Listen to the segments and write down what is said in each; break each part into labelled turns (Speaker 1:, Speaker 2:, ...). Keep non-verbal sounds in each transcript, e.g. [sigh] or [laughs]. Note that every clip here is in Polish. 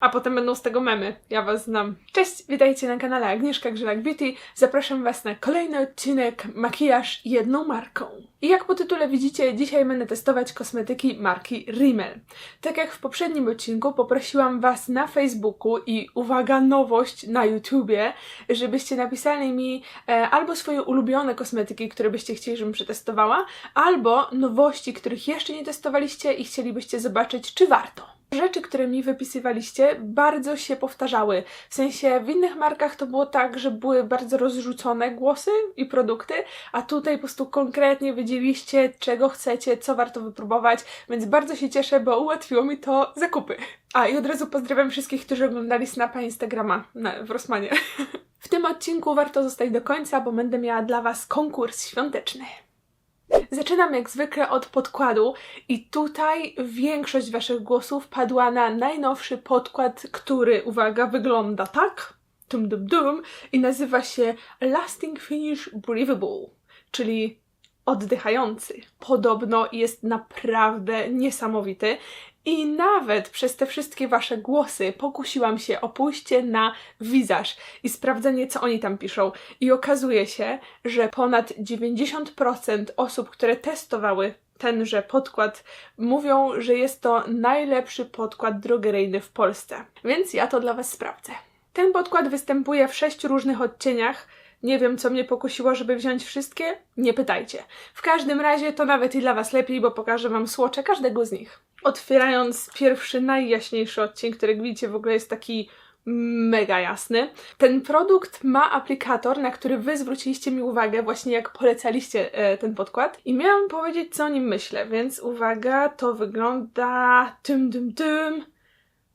Speaker 1: A potem będą z tego memy. Ja was znam. Cześć, witajcie na kanale Agnieszka Grzelak Beauty. Zapraszam was na kolejny odcinek Makijaż jedną marką. I jak po tytule widzicie, dzisiaj będę testować kosmetyki marki Rimmel. Tak jak w poprzednim odcinku poprosiłam was na Facebooku i uwaga, nowość na YouTubie, żebyście napisali mi e, albo swoje ulubione kosmetyki, które byście chcieli, żebym przetestowała, albo nowości, których jeszcze nie testowaliście i chcielibyście zobaczyć, czy warto. Rzeczy, które mi wypisywaliście, bardzo się powtarzały. W sensie w innych markach to było tak, że były bardzo rozrzucone głosy i produkty, a tutaj po prostu konkretnie wiedzieliście, czego chcecie, co warto wypróbować, więc bardzo się cieszę, bo ułatwiło mi to zakupy. A i od razu pozdrawiam wszystkich, którzy oglądali Snapa Instagrama na, w Rosmanie. [laughs] W tym odcinku warto zostać do końca, bo będę miała dla Was konkurs świąteczny. Zaczynam jak zwykle od podkładu i tutaj większość Waszych głosów padła na najnowszy podkład, który, uwaga, wygląda tak, tum dum dum, i nazywa się Lasting Finish Breathable, czyli oddychający. Podobno jest naprawdę niesamowity i nawet przez te wszystkie wasze głosy pokusiłam się o pójście na wizaż i sprawdzenie, co oni tam piszą. I okazuje się, że ponad 90% osób, które testowały tenże podkład, mówią, że jest to najlepszy podkład drogeryjny w Polsce. Więc ja to dla was sprawdzę. Ten podkład występuje w sześciu różnych odcieniach. Nie wiem, co mnie pokusiło, żeby wziąć wszystkie? Nie pytajcie. W każdym razie to nawet i dla Was lepiej, bo pokażę Wam słocze każdego z nich. Otwierając pierwszy, najjaśniejszy odcień, który widzicie w ogóle jest taki mega jasny. Ten produkt ma aplikator, na który Wy zwróciliście mi uwagę właśnie jak polecaliście e, ten podkład i miałam powiedzieć, co o nim myślę, więc uwaga, to wygląda tym, tym, tym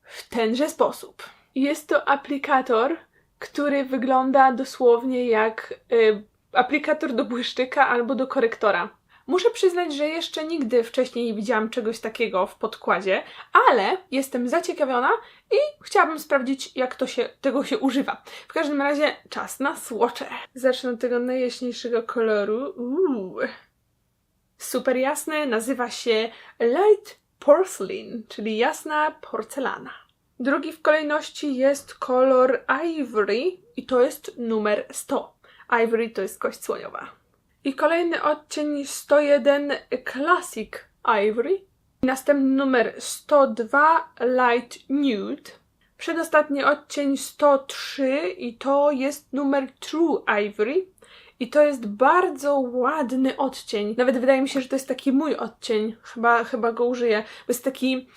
Speaker 1: w tenże sposób. Jest to aplikator, który wygląda dosłownie jak y, aplikator do błyszczyka albo do korektora. Muszę przyznać, że jeszcze nigdy wcześniej nie widziałam czegoś takiego w podkładzie, ale jestem zaciekawiona i chciałabym sprawdzić, jak to się, tego się używa. W każdym razie czas na słocze. Zacznę od tego najjaśniejszego koloru. Uuu. Super jasny, nazywa się Light Porcelain, czyli jasna porcelana. Drugi w kolejności jest kolor Ivory i to jest numer 100. Ivory to jest kość słoniowa. I kolejny odcień 101 Classic Ivory. Następny numer 102 Light Nude. Przedostatni odcień 103 i to jest numer True Ivory. I to jest bardzo ładny odcień. Nawet wydaje mi się, że to jest taki mój odcień. Chyba, chyba go użyję. Bo jest taki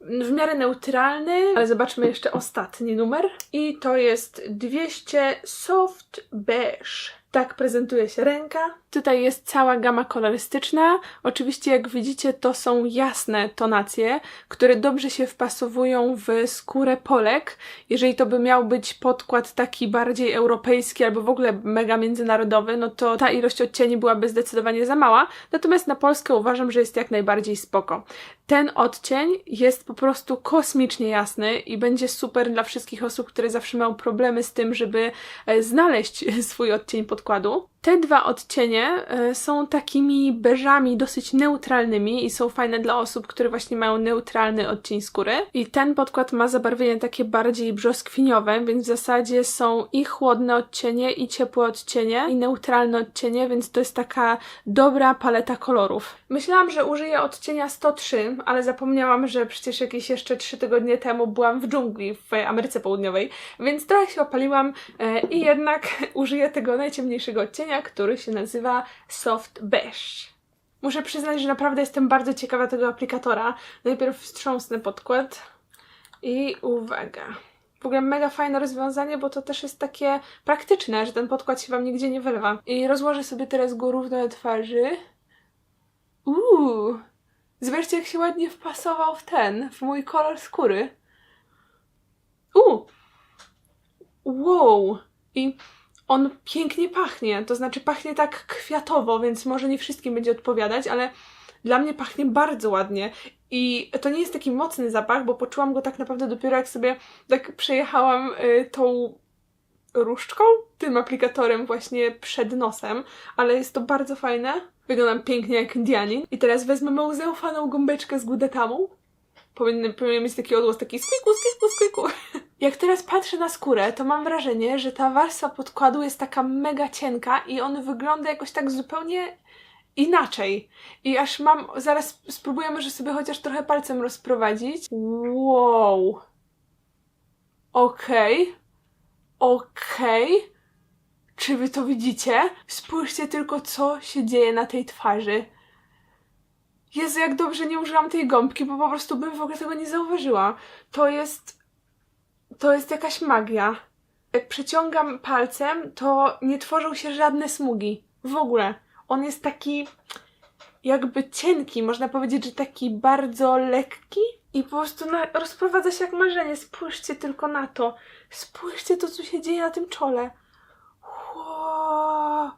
Speaker 1: w miarę neutralny, ale zobaczmy jeszcze ostatni numer. I to jest 200 Soft Beige. Tak prezentuje się ręka. Tutaj jest cała gama kolorystyczna. Oczywiście, jak widzicie, to są jasne tonacje, które dobrze się wpasowują w skórę Polek. Jeżeli to by miał być podkład taki bardziej europejski albo w ogóle mega międzynarodowy, no to ta ilość odcieni byłaby zdecydowanie za mała. Natomiast na Polskę uważam, że jest jak najbardziej spoko. Ten odcień jest po prostu kosmicznie jasny i będzie super dla wszystkich osób, które zawsze mają problemy z tym, żeby e, znaleźć [laughs] swój odcień podkładu. Equador Te dwa odcienie e, są takimi beżami dosyć neutralnymi i są fajne dla osób, które właśnie mają neutralny odcień skóry. I ten podkład ma zabarwienie takie bardziej brzoskwiniowe, więc w zasadzie są i chłodne odcienie, i ciepłe odcienie, i neutralne odcienie, więc to jest taka dobra paleta kolorów. Myślałam, że użyję odcienia 103, ale zapomniałam, że przecież jakieś jeszcze 3 tygodnie temu byłam w dżungli w Ameryce Południowej, więc trochę się opaliłam e, i jednak [laughs] użyję tego najciemniejszego odcienia, który się nazywa Soft Beige. Muszę przyznać, że naprawdę jestem bardzo ciekawa tego aplikatora. Najpierw wstrząsnę podkład i uwaga. W ogóle mega fajne rozwiązanie, bo to też jest takie praktyczne, że ten podkład się Wam nigdzie nie wylewa. I rozłożę sobie teraz go równo na twarzy. Uuu! Zobaczcie, jak się ładnie wpasował w ten, w mój kolor skóry. Uuu! Wow! I on pięknie pachnie, to znaczy pachnie tak kwiatowo, więc może nie wszystkim będzie odpowiadać, ale dla mnie pachnie bardzo ładnie. I to nie jest taki mocny zapach, bo poczułam go tak naprawdę dopiero jak sobie tak przejechałam y, tą różdżką, tym aplikatorem właśnie przed nosem, ale jest to bardzo fajne. Wyglądam pięknie jak Indianin. I teraz wezmę moją zaufaną gąbeczkę z gudetamą powinien, powinien mieć taki odgłos, taki skwiku, skwiku, skwiku. [laughs] Jak teraz patrzę na skórę, to mam wrażenie, że ta warstwa podkładu jest taka mega cienka i on wygląda jakoś tak zupełnie inaczej. I aż mam, zaraz spróbuję może sobie chociaż trochę palcem rozprowadzić. Wow. Okej. Okej. Czy wy to widzicie? Spójrzcie tylko, co się dzieje na tej twarzy. Jezu, jak dobrze nie użyłam tej gąbki, bo po prostu bym w ogóle tego nie zauważyła. To jest... To jest jakaś magia. Jak przeciągam palcem, to nie tworzą się żadne smugi. W ogóle. On jest taki jakby cienki, można powiedzieć, że taki bardzo lekki i po prostu rozprowadza się jak marzenie. Spójrzcie tylko na to. Spójrzcie to, co się dzieje na tym czole. Wow.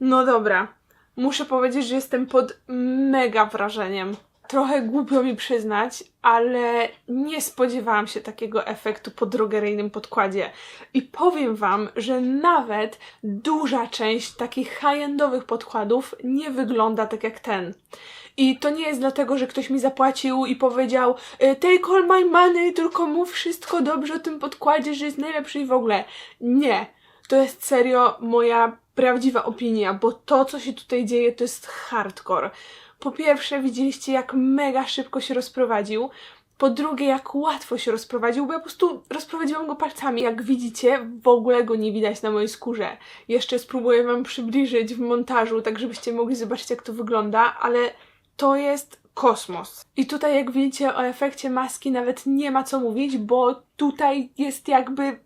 Speaker 1: No dobra. Muszę powiedzieć, że jestem pod mega wrażeniem. Trochę głupio mi przyznać, ale nie spodziewałam się takiego efektu po drogeryjnym podkładzie. I powiem Wam, że nawet duża część takich high-endowych podkładów nie wygląda tak jak ten. I to nie jest dlatego, że ktoś mi zapłacił i powiedział "Y, take all my money, tylko mów wszystko dobrze o tym podkładzie, że jest najlepszy i w ogóle. Nie. To jest serio moja prawdziwa opinia, bo to, co się tutaj dzieje, to jest hardcore. Po pierwsze, widzieliście, jak mega szybko się rozprowadził. Po drugie, jak łatwo się rozprowadził, bo ja po prostu rozprowadziłam go palcami. Jak widzicie, w ogóle go nie widać na mojej skórze. Jeszcze spróbuję Wam przybliżyć w montażu, tak żebyście mogli zobaczyć, jak to wygląda, ale to jest kosmos. I tutaj, jak widzicie, o efekcie maski nawet nie ma co mówić, bo tutaj jest jakby,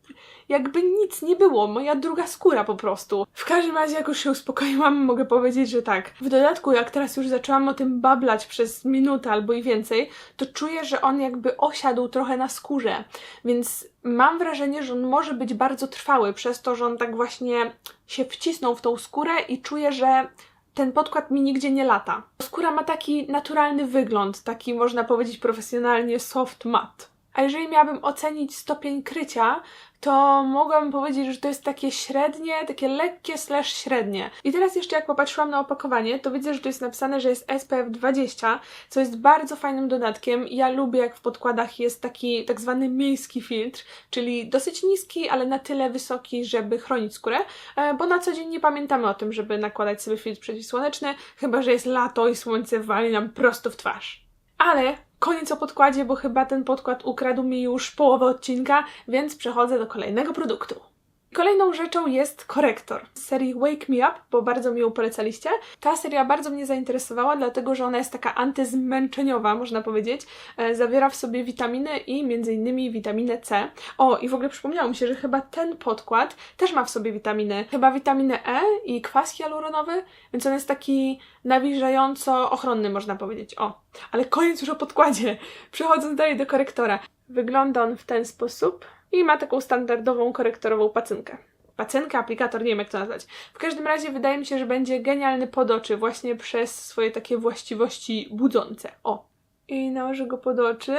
Speaker 1: jakby nic nie było. Moja druga skóra po prostu. W każdym razie, jak już się uspokoiłam, mogę powiedzieć, że tak. W dodatku, jak teraz już zaczęłam o tym bablać przez minutę albo i więcej, to czuję, że on jakby osiadł trochę na skórze. Więc mam wrażenie, że on może być bardzo trwały, przez to, że on tak właśnie się wcisnął w tą skórę i czuję, że ten podkład mi nigdzie nie lata. Skóra ma taki naturalny wygląd, taki można powiedzieć profesjonalnie soft matte. A jeżeli miałabym ocenić stopień krycia, to mogłabym powiedzieć, że to jest takie średnie, takie lekkie slash średnie. I teraz jeszcze jak popatrzyłam na opakowanie, to widzę, że tu jest napisane, że jest SPF 20, co jest bardzo fajnym dodatkiem. Ja lubię jak w podkładach jest taki tak zwany miejski filtr, czyli dosyć niski, ale na tyle wysoki, żeby chronić skórę, e, bo na co dzień nie pamiętamy o tym, żeby nakładać sobie filtr przeciwsłoneczny, chyba że jest lato i słońce wali nam prosto w twarz. Ale koniec o podkładzie, bo chyba ten podkład ukradł mi już połowę odcinka, więc przechodzę do kolejnego produktu. Kolejną rzeczą jest korektor z serii Wake Me Up, bo bardzo mi ją polecaliście. Ta seria bardzo mnie zainteresowała, dlatego że ona jest taka antyzmęczeniowa, można powiedzieć. E, zawiera w sobie witaminy i innymi witaminę C. O, i w ogóle przypomniało mi się, że chyba ten podkład też ma w sobie witaminy. Chyba witaminę E i kwas hialuronowy, więc on jest taki nawilżająco ochronny, można powiedzieć. O, ale koniec już o podkładzie. Przechodząc dalej do korektora. Wygląda on w ten sposób i ma taką standardową korektorową pacynkę. Pacynkę, aplikator, nie wiem jak to nazwać. W każdym razie wydaje mi się, że będzie genialny pod oczy właśnie przez swoje takie właściwości budzące. O! I nałożę go pod oczy.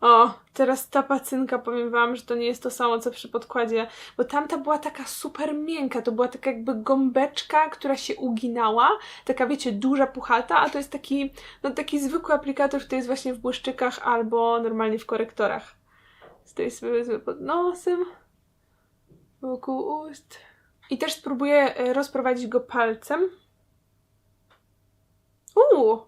Speaker 1: O, teraz ta pacynka, powiem Wam, że to nie jest to samo, co przy podkładzie, bo tamta była taka super miękka, to była taka jakby gąbeczka, która się uginała, taka wiecie, duża puchata, a to jest taki, no taki zwykły aplikator, który jest właśnie w błyszczykach albo normalnie w korektorach. Z tej sobie pod nosem, wokół ust. I też spróbuję e, rozprowadzić go palcem. Uuu!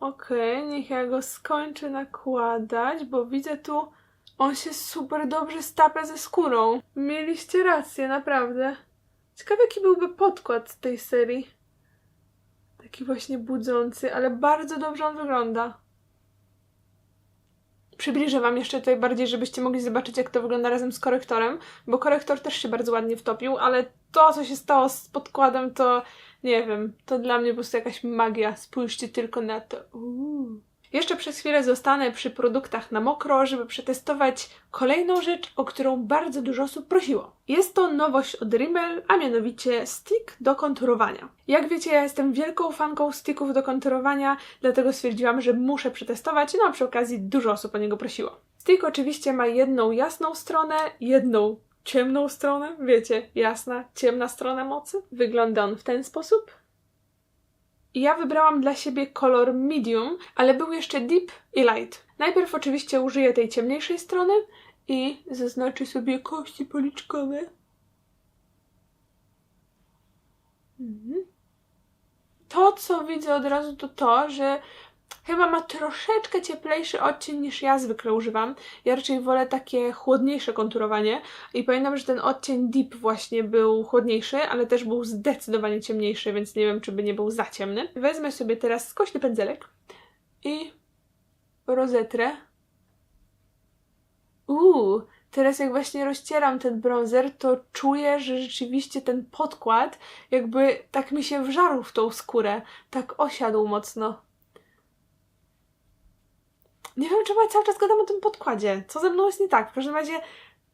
Speaker 1: Okej, okay, niech ja go skończę nakładać, bo widzę tu, on się super dobrze stapia ze skórą. Mieliście rację, naprawdę. Ciekawe, jaki byłby podkład z tej serii. Taki właśnie budzący, ale bardzo dobrze on wygląda. Przybliżę Wam jeszcze tutaj bardziej, żebyście mogli zobaczyć, jak to wygląda razem z korektorem, bo korektor też się bardzo ładnie wtopił, ale to, co się stało z podkładem, to nie wiem, to dla mnie po prostu jakaś magia. Spójrzcie tylko na to. Uuu. Jeszcze przez chwilę zostanę przy produktach na mokro, żeby przetestować kolejną rzecz, o którą bardzo dużo osób prosiło. Jest to nowość od Rimmel, a mianowicie stick do konturowania. Jak wiecie, ja jestem wielką fanką sticków do konturowania, dlatego stwierdziłam, że muszę przetestować, no a przy okazji dużo osób o niego prosiło. Stick oczywiście ma jedną jasną stronę, jedną ciemną stronę, wiecie, jasna, ciemna strona mocy. Wygląda on w ten sposób. Ja wybrałam dla siebie kolor medium, ale był jeszcze deep i light. Najpierw oczywiście użyję tej ciemniejszej strony i zaznaczę sobie kości policzkowe. Mhm. To, co widzę od razu, to to, że chyba ma troszeczkę cieplejszy odcień niż ja zwykle używam. Ja raczej wolę takie chłodniejsze konturowanie i pamiętam, że ten odcień Deep właśnie był chłodniejszy, ale też był zdecydowanie ciemniejszy, więc nie wiem, czy by nie był za ciemny. Wezmę sobie teraz skośny pędzelek i rozetrę. Uuu, teraz jak właśnie rozcieram ten bronzer, to czuję, że rzeczywiście ten podkład jakby tak mi się wżarł w tą skórę, tak osiadł mocno. Nie wiem, czemu ja cały czas gadam o tym podkładzie. Co ze mną jest nie tak? W każdym razie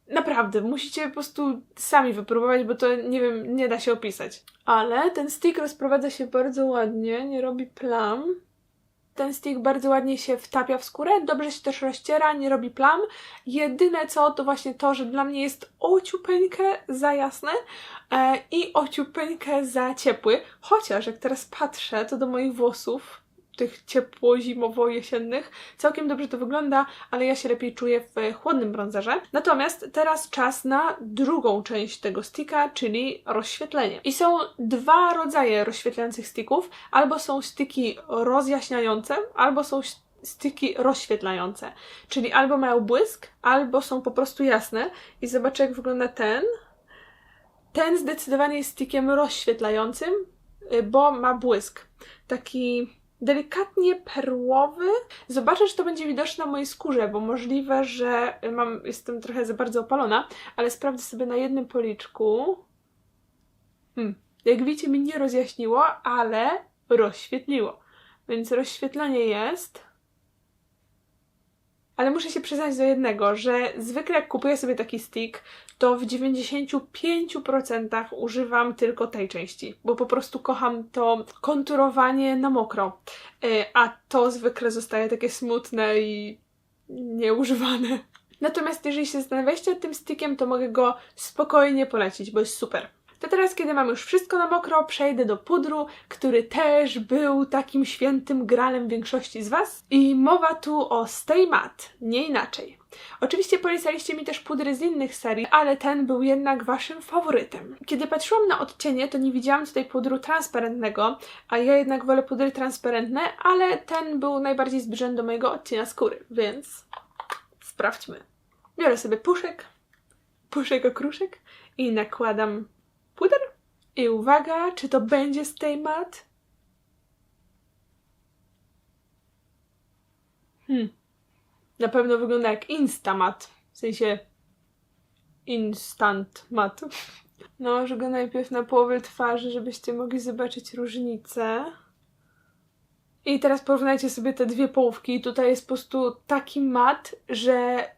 Speaker 1: naprawdę, musicie po prostu sami wypróbować, bo to nie wiem, nie da się opisać. Ale ten stick rozprowadza się bardzo ładnie, nie robi plam. Ten stick bardzo ładnie się wtapia w skórę, dobrze się też rozciera, nie robi plam. Jedyne co, to właśnie to, że dla mnie jest ociupeńkę za jasne e, i ociupeńkę za ciepły. Chociaż jak teraz patrzę, to do moich włosów tych ciepło-zimowo-jesiennych. Całkiem dobrze to wygląda, ale ja się lepiej czuję w chłodnym bronzerze. Natomiast teraz czas na drugą część tego sticka, czyli rozświetlenie. I są dwa rodzaje rozświetlających sticków. Albo są sticki rozjaśniające, albo są styki rozświetlające. Czyli albo mają błysk, albo są po prostu jasne. I zobaczę, jak wygląda ten. Ten zdecydowanie jest stickiem rozświetlającym, bo ma błysk. Taki delikatnie perłowy. Zobaczę, czy to będzie widoczne na mojej skórze, bo możliwe, że mam, jestem trochę za bardzo opalona, ale sprawdzę sobie na jednym policzku. Hmm. Jak widzicie, mi nie rozjaśniło, ale rozświetliło. Więc rozświetlenie jest. Ale muszę się przyznać do jednego, że zwykle jak kupuję sobie taki stick, to w 95% używam tylko tej części, bo po prostu kocham to konturowanie na mokro. E, a to zwykle zostaje takie smutne i nieużywane. [laughs] Natomiast jeżeli się zastanawiacie nad tym stickiem, to mogę go spokojnie polecić, bo jest super. To teraz, kiedy mam już wszystko na mokro, przejdę do pudru, który też był takim świętym gralem większości z Was. I mowa tu o Stay Matte, nie inaczej. Oczywiście polecaliście mi też pudry z innych serii, ale ten był jednak Waszym faworytem. Kiedy patrzyłam na odcienie, to nie widziałam tutaj pudru transparentnego, a ja jednak wolę pudry transparentne, ale ten był najbardziej zbliżony do mojego odcienia skóry, więc sprawdźmy. Biorę sobie puszek, puszek okruszek i nakładam puder. I uwaga, czy to będzie Stay Matte? Hmm. Na pewno wygląda jak Instamat. W sensie Instant Mat. Nałożę go najpierw na połowę twarzy, żebyście mogli zobaczyć różnicę. I teraz porównajcie sobie te dwie połówki. Tutaj jest po prostu taki mat, że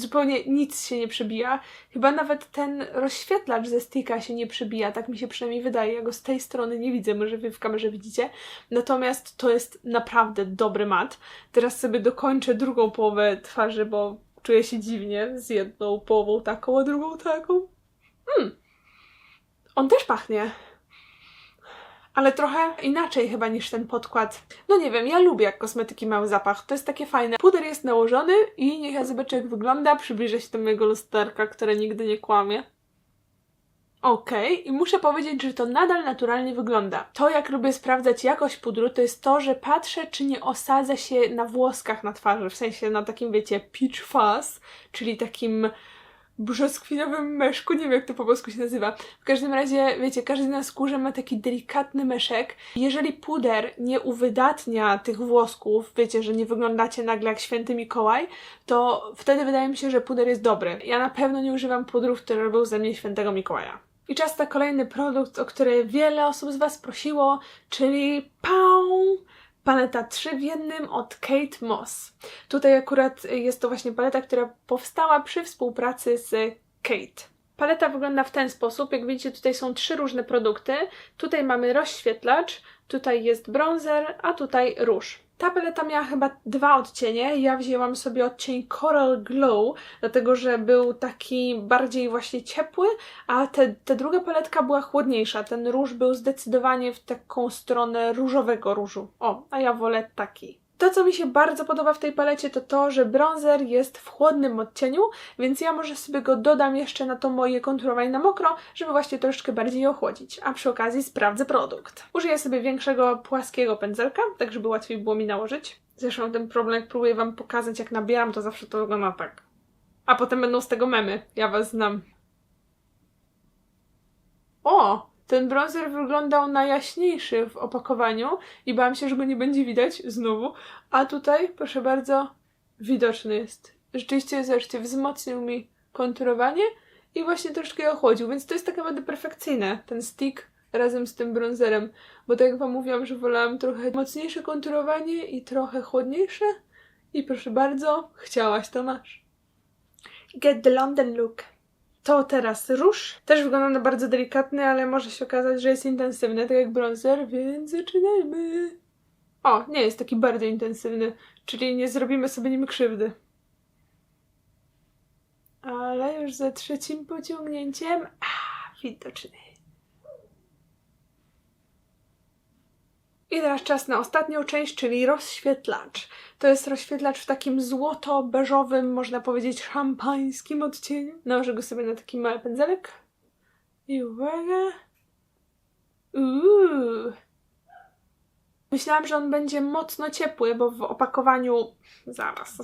Speaker 1: zupełnie nic się nie przebija. Chyba nawet ten rozświetlacz ze sticka się nie przebija, tak mi się przynajmniej wydaje. Ja go z tej strony nie widzę, może wy w kamerze widzicie. Natomiast to jest naprawdę dobry mat. Teraz sobie dokończę drugą połowę twarzy, bo czuję się dziwnie z jedną połową taką, a drugą taką. Hmm. On też pachnie ale trochę inaczej chyba niż ten podkład. No nie wiem, ja lubię jak kosmetyki mają zapach, to jest takie fajne. Puder jest nałożony i niech ja zobaczę jak wygląda, przybliżę się do mojego lusterka, które nigdy nie kłamie. Okej, okay. i muszę powiedzieć, że to nadal naturalnie wygląda. To, jak lubię sprawdzać jakość pudru, to jest to, że patrzę, czy nie osadza się na włoskach na twarzy, w sensie na takim, wiecie, peach fuzz, czyli takim brzoskwiniowym meszku, nie wiem jak to po polsku się nazywa. W każdym razie, wiecie, każdy na skórze ma taki delikatny meszek. Jeżeli puder nie uwydatnia tych włosków, wiecie, że nie wyglądacie nagle jak święty Mikołaj, to wtedy wydaje mi się, że puder jest dobry. Ja na pewno nie używam pudrów, które robią ze mnie świętego Mikołaja. I czas na kolejny produkt, o który wiele osób z Was prosiło, czyli PAU! Paleta 3 w jednym od Kate Moss. Tutaj akurat jest to właśnie paleta, która powstała przy współpracy z Kate. Paleta wygląda w ten sposób. Jak widzicie, tutaj są trzy różne produkty. Tutaj mamy rozświetlacz, tutaj jest bronzer, a tutaj róż. Ta paleta miała chyba dwa odcienie. Ja wzięłam sobie odcień Coral Glow, dlatego że był taki bardziej właśnie ciepły, a te, ta druga paletka była chłodniejsza. Ten róż był zdecydowanie w taką stronę różowego różu. O, a ja wolę taki. To, co mi się bardzo podoba w tej palecie, to to, że bronzer jest w chłodnym odcieniu, więc ja może sobie go dodam jeszcze na to moje konturowanie na mokro, żeby właśnie troszeczkę bardziej ochłodzić. A przy okazji sprawdzę produkt. Użyję sobie większego, płaskiego pędzelka, tak żeby łatwiej było mi nałożyć. Zresztą ten problem, jak próbuję Wam pokazać, jak nabieram, to zawsze to wygląda tak. A potem będą z tego memy. Ja Was znam. O! Ten bronzer wyglądał na jaśniejszy w opakowaniu i bałam się, że go nie będzie widać znowu. A tutaj, proszę bardzo, widoczny jest. Rzeczywiście, zobaczcie, wzmocnił mi konturowanie i właśnie troszkę je ochłodził, więc to jest tak naprawdę perfekcyjne, ten stick razem z tym bronzerem, bo tak jak Wam mówiłam, że wolałam trochę mocniejsze konturowanie i trochę chłodniejsze i proszę bardzo, chciałaś, to masz. Get the London look. To teraz róż. Też wygląda na bardzo delikatny, ale może się okazać, że jest intensywny, tak jak bronzer, więc zaczynajmy. O, nie jest taki bardzo intensywny, czyli nie zrobimy sobie nim krzywdy. Ale już za trzecim pociągnięciem, a, widoczny. I teraz czas na ostatnią część, czyli rozświetlacz. To jest rozświetlacz w takim złoto-beżowym, można powiedzieć szampańskim odcieniu. Nałożę go sobie na taki mały pędzelek. I uwaga. Uuu. Myślałam, że on będzie mocno ciepły, bo w opakowaniu. Zaraz.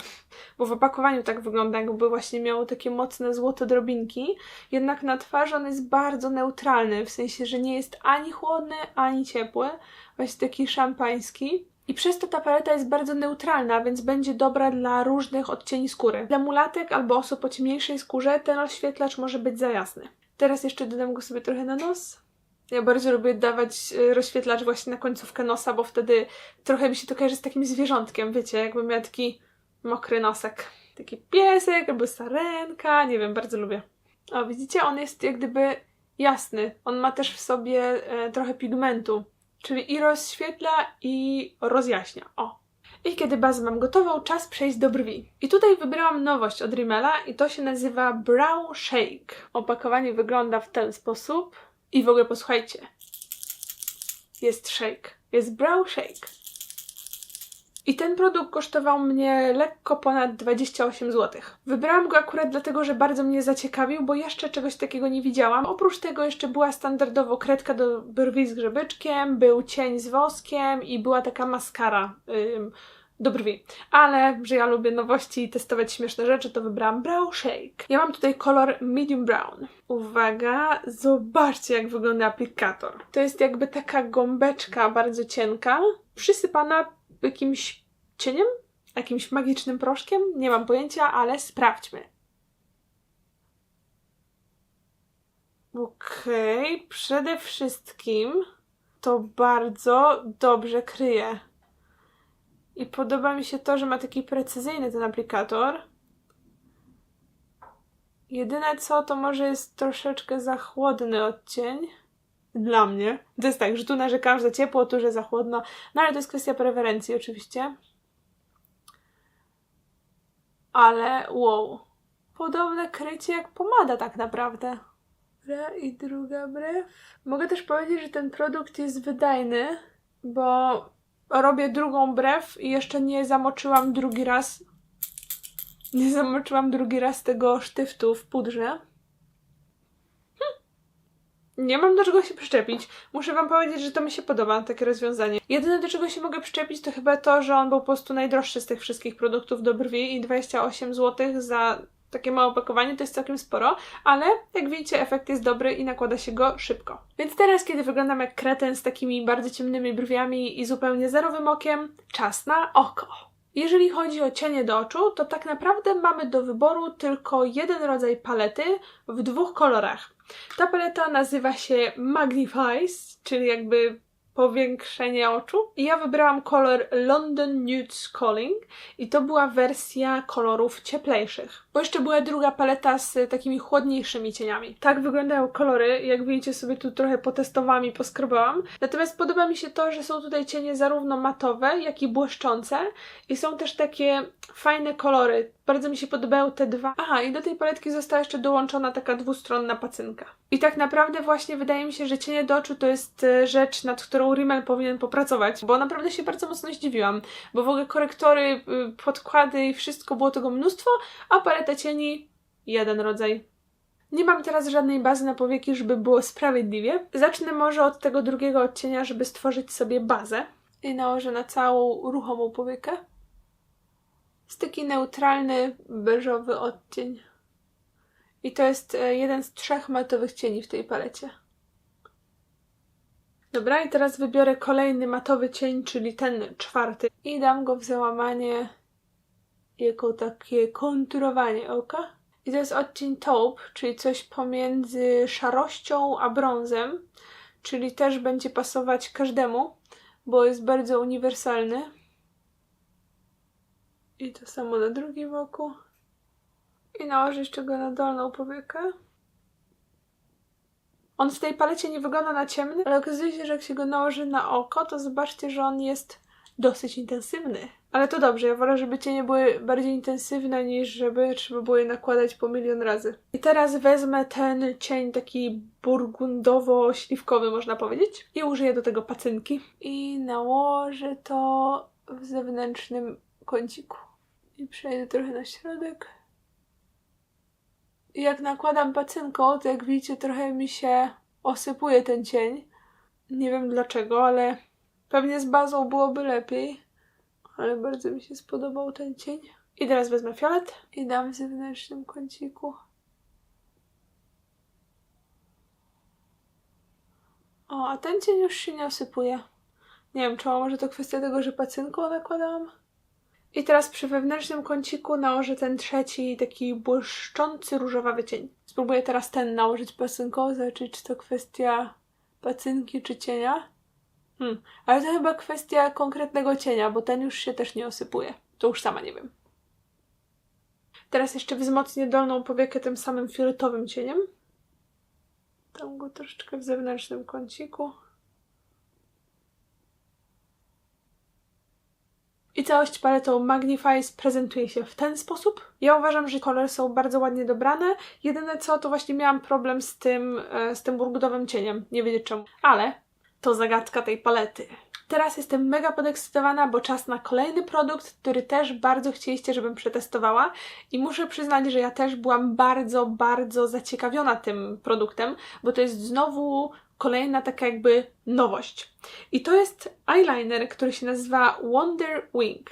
Speaker 1: Bo w opakowaniu tak wygląda, jakby właśnie miało takie mocne złote drobinki. Jednak na twarzy on jest bardzo neutralny, w sensie, że nie jest ani chłodny, ani ciepły. Właśnie taki szampański. I przez to ta paleta jest bardzo neutralna, więc będzie dobra dla różnych odcieni skóry. Dla mulatek albo osób o ciemniejszej skórze ten rozświetlacz może być za jasny. Teraz jeszcze dodam go sobie trochę na nos. Ja bardzo lubię dawać y, rozświetlacz właśnie na końcówkę nosa, bo wtedy trochę mi się to kojarzy z takim zwierzątkiem, wiecie, jakbym miała taki mokry nosek. Taki piesek albo sarenka, nie wiem, bardzo lubię. O, widzicie, on jest jak gdyby jasny. On ma też w sobie e, trochę pigmentu, czyli i rozświetla, i rozjaśnia. O. I kiedy bazę mam gotową, czas przejść do brwi. I tutaj wybrałam nowość od Rimmela i to się nazywa Brow Shake. Opakowanie wygląda w ten sposób. I w ogóle posłuchajcie. Jest shake. Jest brow shake. I ten produkt kosztował mnie lekko ponad 28 zł. Wybrałam go akurat dlatego, że bardzo mnie zaciekawił, bo jeszcze czegoś takiego nie widziałam. Oprócz tego jeszcze była standardowo kredka do brwi z grzebyczkiem, był cień z woskiem i była taka maskara do brwi. Ale, że ja lubię nowości i testować śmieszne rzeczy, to wybrałam Brow Shake. Ja mam tutaj kolor medium brown. Uwaga, zobaczcie jak wygląda aplikator. To jest jakby taka gąbeczka bardzo cienka, przysypana jakimś cieniem, jakimś magicznym proszkiem. Nie mam pojęcia, ale sprawdźmy. Okej, okay. przede wszystkim to bardzo dobrze kryje. I podoba mi się to, że ma taki precyzyjny ten aplikator. Jedyne co, to może jest troszeczkę za chłodny odcień. Dla mnie. To jest tak, że tu narzekam, że za ciepło, tu, że za chłodno. No ale to jest kwestia preferencji oczywiście. Ale wow. Podobne krycie jak pomada tak naprawdę. Dobra, i druga brew. Mogę też powiedzieć, że ten produkt jest wydajny, bo robię drugą brew i jeszcze nie zamoczyłam drugi raz. Nie zamoczyłam drugi raz tego sztyftu w pudrze. Hm. Nie mam do czego się przyczepić. Muszę wam powiedzieć, że to mi się podoba, takie rozwiązanie. Jedyne do czego się mogę przyczepić to chyba to, że on był po prostu najdroższy z tych wszystkich produktów do brwi i 28 zł za takie małe opakowanie to jest całkiem sporo, ale jak widzicie efekt jest dobry i nakłada się go szybko. Więc teraz, kiedy wyglądam jak kreten z takimi bardzo ciemnymi brwiami i zupełnie zerowym okiem, czas na oko. Jeżeli chodzi o cienie do oczu, to tak naprawdę mamy do wyboru tylko jeden rodzaj palety w dwóch kolorach. Ta paleta nazywa się Magnifies, czyli jakby powiększenie oczu. I ja wybrałam kolor London Nudes Calling i to była wersja kolorów cieplejszych. Bo jeszcze była druga paleta z takimi chłodniejszymi cieniami. Tak wyglądają kolory. Jak widzicie sobie tu trochę potestowałam i poskrobałam. Natomiast podoba mi się to, że są tutaj cienie zarówno matowe, jak i błyszczące. I są też takie fajne kolory. Bardzo mi się podobają te dwa. Aha, i do tej paletki została jeszcze dołączona taka dwustronna pacynka. I tak naprawdę właśnie wydaje mi się, że cienie do oczu to jest e, rzecz, nad którą Rimmel powinien popracować, bo naprawdę się bardzo mocno zdziwiłam, bo w ogóle korektory, y, podkłady i wszystko było tego mnóstwo, a paleta cieni jeden rodzaj. Nie mam teraz żadnej bazy na powieki, żeby było sprawiedliwie. Zacznę może od tego drugiego odcienia, żeby stworzyć sobie bazę. I nałożę na całą ruchomą powiekę. Jest taki neutralny, beżowy odcień. I to jest e, jeden z trzech matowych cieni w tej palecie. Dobra, i teraz wybiorę kolejny matowy cień, czyli ten czwarty. I dam go w załamanie jako takie konturowanie oka. I to jest odcień taupe, czyli coś pomiędzy szarością a brązem, czyli też będzie pasować każdemu, bo jest bardzo uniwersalny. I to samo na drugim oku. I nałożę jeszcze go na dolną powiekę. On w tej palecie nie wygląda na ciemny, ale okazuje się, że jak się go nałoży na oko, to zobaczcie, że on jest dosyć intensywny. Ale to dobrze, ja wolę, żeby cienie były bardziej intensywne, niż żeby trzeba było je nakładać po milion razy. I teraz wezmę ten cień taki burgundowo-śliwkowy, można powiedzieć, i użyję do tego pacynki. I nałożę to w zewnętrznym kąciku. I przejdę trochę na środek. I jak nakładam pacynką, to jak widzicie, trochę mi się osypuje ten cień. Nie wiem dlaczego, ale pewnie z bazą byłoby lepiej. Ale bardzo mi się spodobał ten cień. I teraz wezmę fiolet i dam w zewnętrznym kąciku. O, a ten cień już się nie osypuje. Nie wiem, czy może to kwestia tego, że pacynką nakładałam? I teraz przy wewnętrznym kąciku nałożę ten trzeci, taki błyszczący różowawy cień. Spróbuję teraz ten nałożyć pacynką, zobaczyć czy to kwestia pacynki czy cienia. Hmm, ale to chyba kwestia konkretnego cienia, bo ten już się też nie osypuje. To już sama nie wiem. Teraz jeszcze wzmocnię dolną powiekę tym samym fioletowym cieniem. Dam go troszeczkę w zewnętrznym kąciku. I całość paletą Magnifies prezentuje się w ten sposób. Ja uważam, że kolory są bardzo ładnie dobrane. Jedyne co, to właśnie miałam problem z tym, e, z tym burgundowym cieniem. Nie wiedzieć czemu. Ale to zagadka tej palety. Teraz jestem mega podekscytowana, bo czas na kolejny produkt, który też bardzo chcieliście, żebym przetestowała. I muszę przyznać, że ja też byłam bardzo, bardzo zaciekawiona tym produktem, bo to jest znowu kolejna taka jakby nowość. I to jest eyeliner, który się nazywa Wonder Wing.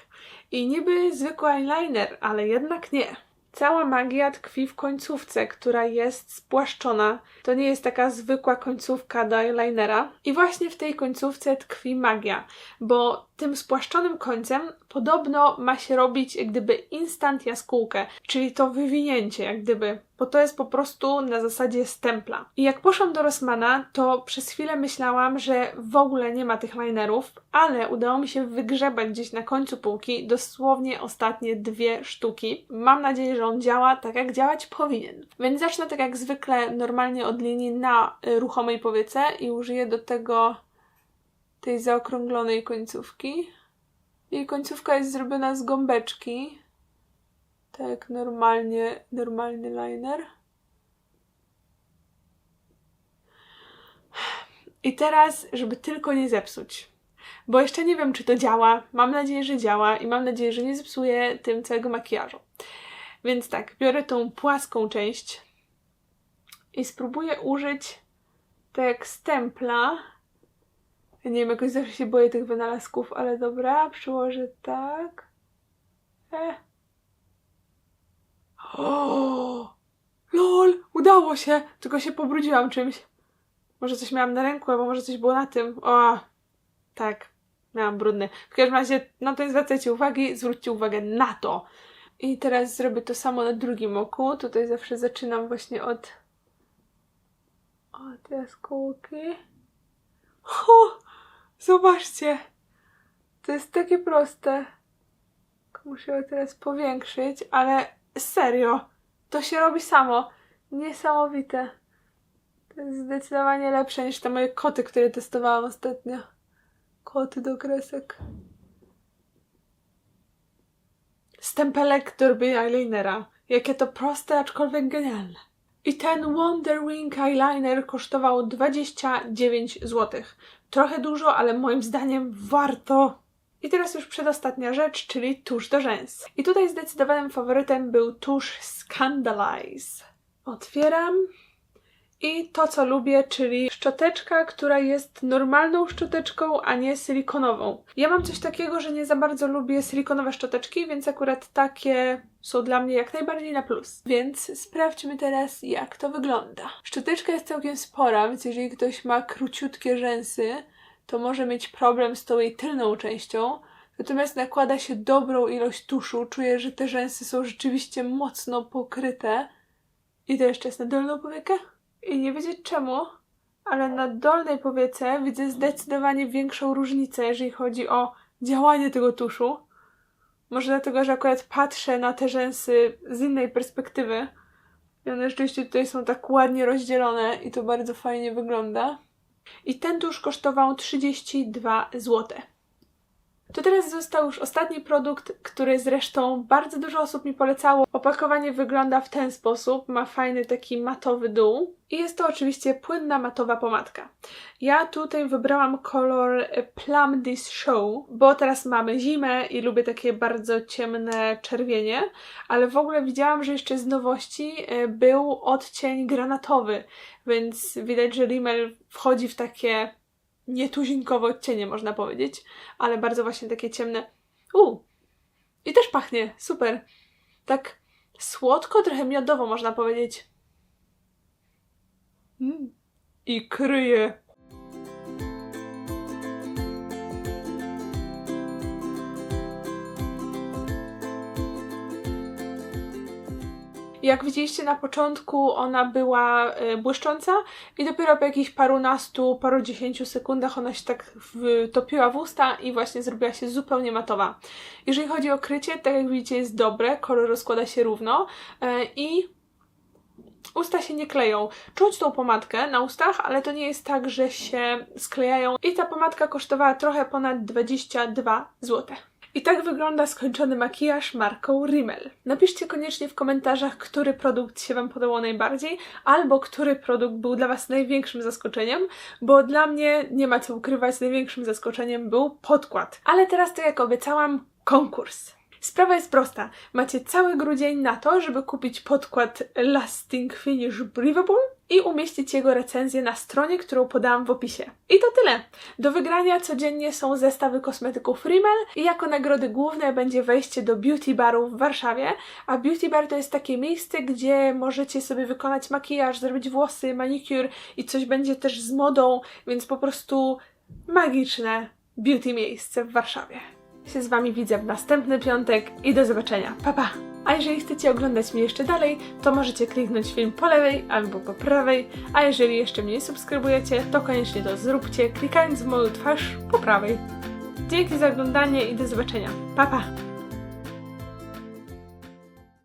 Speaker 1: I niby zwykły eyeliner, ale jednak nie. Cała magia tkwi w końcówce, która jest spłaszczona. To nie jest taka zwykła końcówka do eyelinera. I właśnie w tej końcówce tkwi magia, bo tym spłaszczonym końcem podobno ma się robić jak gdyby instant jaskółkę, czyli to wywinięcie jak gdyby, bo to jest po prostu na zasadzie stempla. I jak poszłam do Rossmana, to przez chwilę myślałam, że w ogóle nie ma tych linerów, ale udało mi się wygrzebać gdzieś na końcu półki dosłownie ostatnie dwie sztuki. Mam nadzieję, że on działa tak, jak działać powinien. Więc zacznę tak jak zwykle normalnie od linii na y, ruchomej powiece i użyję do tego tej zaokrąglonej końcówki. Jej końcówka jest zrobiona z gąbeczki. Tak jak normalnie, normalny liner. I teraz, żeby tylko nie zepsuć. Bo jeszcze nie wiem, czy to działa. Mam nadzieję, że działa i mam nadzieję, że nie zepsuje tym całego makijażu. Więc tak, biorę tą płaską część i spróbuję użyć tak stempla ja nie wiem, jakoś zawsze się boję tych wynalazków, ale dobra, przyłożę tak. E. O! LOL! Udało się! Tylko się pobrudziłam czymś. Może coś miałam na ręku, albo może coś było na tym. O! Tak, miałam brudny. W każdym razie, na to nie zwracajcie uwagi, zwróćcie uwagę na to. I teraz zrobię to samo na drugim oku. Tutaj zawsze zaczynam właśnie od... Od jaskółki. Ho! Zobaczcie. To jest takie proste. Muszę teraz powiększyć, ale serio. To się robi samo. Niesamowite. To jest zdecydowanie lepsze niż te moje koty, które testowałam ostatnio. Koty do kresek. Stempelek do robienia eyelinera. Jakie to proste, aczkolwiek genialne. I ten Wonder Wing eyeliner kosztował 29 zł. Trochę dużo, ale moim zdaniem warto. I teraz już przedostatnia rzecz, czyli tusz do rzęs. I tutaj zdecydowanym faworytem był tusz Scandalize. Otwieram. I to, co lubię, czyli szczoteczka, która jest normalną szczoteczką, a nie silikonową. Ja mam coś takiego, że nie za bardzo lubię silikonowe szczoteczki, więc akurat takie są dla mnie jak najbardziej na plus. Więc sprawdźmy teraz, jak to wygląda. Szczoteczka jest całkiem spora, więc jeżeli ktoś ma króciutkie rzęsy, to może mieć problem z tą jej tylną częścią. Natomiast nakłada się dobrą ilość tuszu. Czuję, że te rzęsy są rzeczywiście mocno pokryte. I to jeszcze jest na dolną powiekę. I nie wiedzieć czemu, ale na dolnej powiece widzę zdecydowanie większą różnicę, jeżeli chodzi o działanie tego tuszu. Może dlatego, że akurat patrzę na te rzęsy z innej perspektywy. I one rzeczywiście tutaj są tak ładnie rozdzielone i to bardzo fajnie wygląda. I ten tusz kosztował 32 zł. To teraz został już ostatni produkt, który zresztą bardzo dużo osób mi polecało. Opakowanie wygląda w ten sposób, ma fajny taki matowy dół i jest to oczywiście płynna matowa pomadka. Ja tutaj wybrałam kolor Plum This Show, bo teraz mamy zimę i lubię takie bardzo ciemne czerwienie, ale w ogóle widziałam, że jeszcze z nowości e, był odcień granatowy, więc widać, że Rimmel wchodzi w takie nietuzinkowe odcienie, można powiedzieć, ale bardzo właśnie takie ciemne. U! I też pachnie, super. Tak słodko, trochę miodowo, można powiedzieć. Mm. I kryje. Jak widzieliście na początku, ona była e, błyszcząca i dopiero po jakichś parunastu, parudziesięciu sekundach ona się tak wtopiła w usta i właśnie zrobiła się zupełnie matowa. Jeżeli chodzi o krycie, tak jak widzicie jest dobre, kolor rozkłada się równo e, i usta się nie kleją. Czuć tą pomadkę na ustach, ale to nie jest tak, że się sklejają. I ta pomadka kosztowała trochę ponad 22 zł. I tak wygląda skończony makijaż marką Rimmel. Napiszcie koniecznie w komentarzach, który produkt się Wam podobał najbardziej, albo który produkt był dla Was największym zaskoczeniem, bo dla mnie, nie ma co ukrywać, największym zaskoczeniem był podkład. Ale teraz, tak jak obiecałam, konkurs. Sprawa jest prosta. Macie cały grudzień na to, żeby kupić podkład Lasting Finish Breathable i umieścić jego recenzję na stronie, którą podałam w opisie. I to tyle. Do wygrania codziennie są zestawy kosmetyków Rimmel i jako nagrody główne będzie wejście do Beauty Baru w Warszawie, a Beauty Bar to jest takie miejsce, gdzie możecie sobie wykonać makijaż, zrobić włosy, manicure i coś będzie też z modą, więc po prostu magiczne beauty miejsce w Warszawie się z Wami widzę w następny piątek i do zobaczenia. Pa, pa! A jeżeli chcecie oglądać mnie jeszcze dalej, to możecie kliknąć film po lewej albo po prawej, a jeżeli jeszcze mnie nie subskrybujecie, to koniecznie to zróbcie, klikając w moją twarz po prawej. Dzięki za oglądanie i do zobaczenia. Pa, pa!